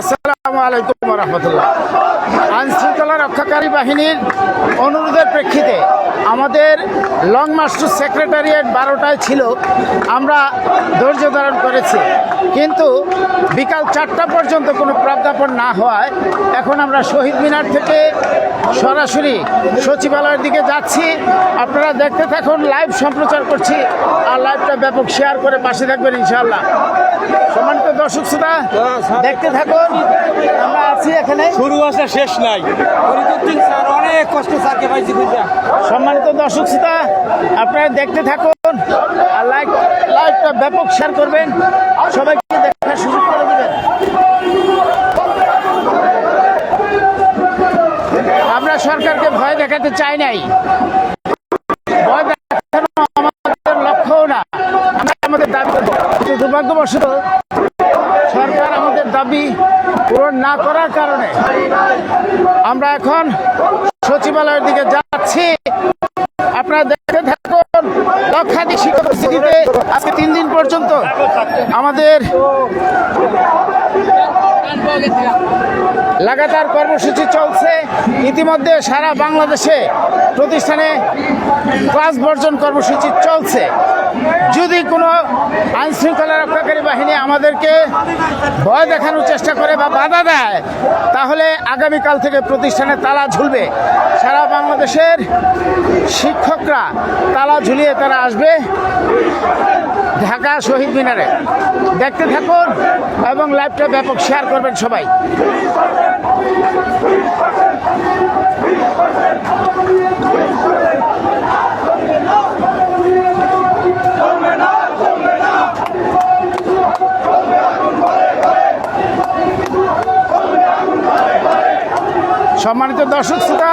আসসালামু আলাইকুম রহমতুল্লাহ। আইন শৃঙ্খলা রক্ষাকারী বাহিনীর অনুরোধের প্রেক্ষিতে আমাদের লং মার্চ টু সেক্রেটারিয়েট বারোটায় ছিল আমরা ধৈর্য ধারণ করেছি। কিন্তু বিকাল চারটা পর্যন্ত কোনো প্রজ্ঞাপন না হওয়ায় এখন আমরা শহীদ মিনার থেকে সরাসরি সচিবালয়ের দিকে যাচ্ছি। আপনারা দেখতে থাকুন লাইভ সম্প্রচার করছি আর লাইভটা ব্যাপক শেয়ার করে পাশে থাকবেন ইনশাআল্লাহ। সম্মানিত দর্শক শ্রোতা দেখতে থাকুন আমরা আছি এখানে। শুরু আছে শেষ নাই। অনেক কষ্ট স্যারকে পাইছি খুঁজা সম্মানিত দর্শক শ্রোতা, আপনারা দেখতে থাকুন আর লাইক লাইভটা ব্যাপক শেয়ার করবেন। সবাইকে দেখার সুযোগ করে দেবেন। আমরা সরকারকে ভয় দেখাতে চাই নাই। ভয় দেখানো আমাদের লক্ষ্যও না। আমরা আমাদের দাবি দুর্ভাগ্যবশত সরকার আমাদের দাবি পূরণ না করার কারণে আমরা এখন সচিবালয়ের দিকে যাচ্ছি। আপনারা দেখতে থাকুন। লক্ষাধিক শিক্ষক আজকে তিন দিন পর্যন্ত আমাদের লাগাতার কর্মসূচি চলছে। ইতিমধ্যে সারা বাংলাদেশে প্রতিষ্ঠানে ক্লাস বর্জন কর্মসূচি চলছে। যদি কোনো আইন শৃঙ্খলা রক্ষাকারী বাহিনী আমাদেরকে ভয় দেখানোর চেষ্টা করে বা বাধা দেয়, তাহলে আগামীকাল থেকে প্রতিষ্ঠানে তালা ঝুলবে। সারা বাংলাদেশের শিক্ষকরা তালা ঝুলিয়ে তারা আসবে ঢাকা শহীদ মিনারে। দেখতে থাকুন এবং লাইভটা ব্যাপক শেয়ার করবেন সবাই। সম্মানিত দর্শক শ্রোতা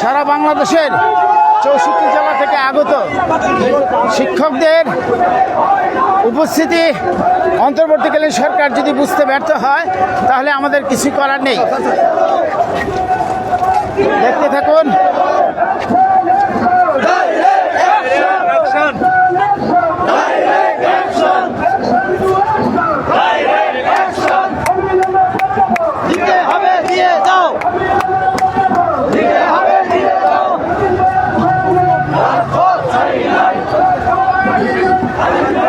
সারা বাংলাদেশের চৌষট্টি জেলা থেকে আগত শিক্ষকদের উপস্থিতি অন্তর্বর্তীকালীন সরকার যদি বুঝতে ব্যর্থ হয়, তাহলে আমাদের কিছু করার নেই। দেখতে থাকুন Thank you.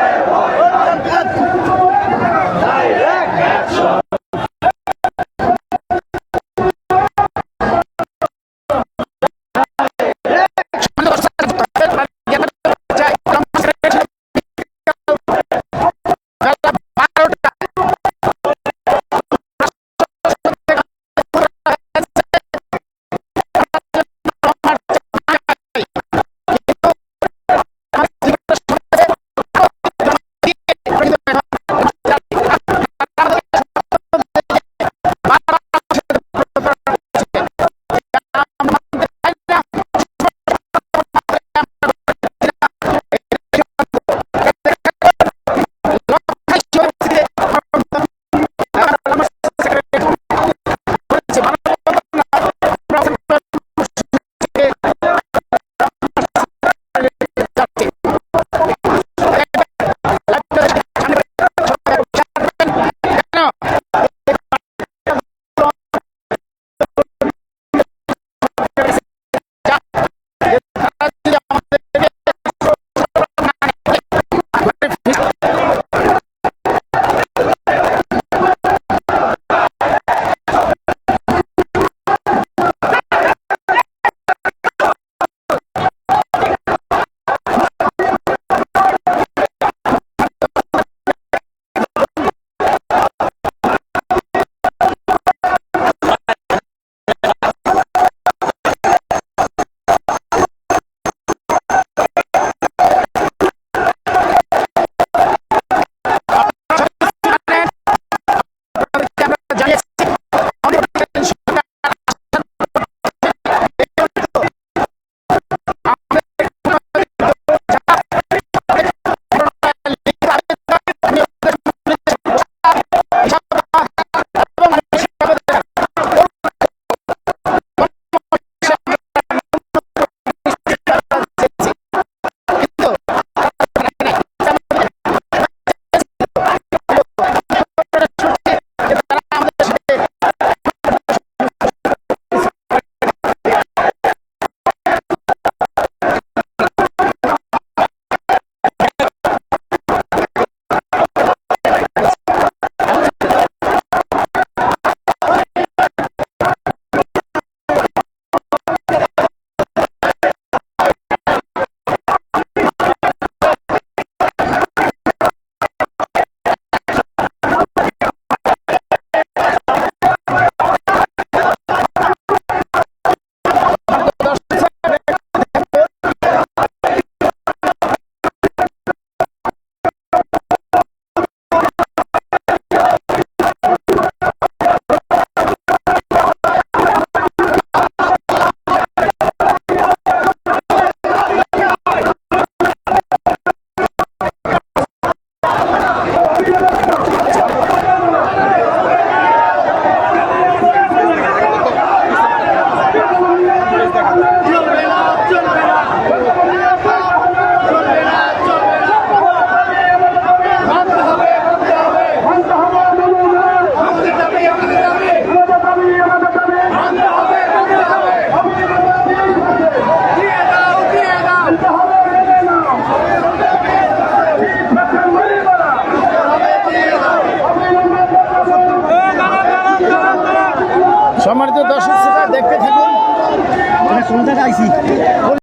আইসি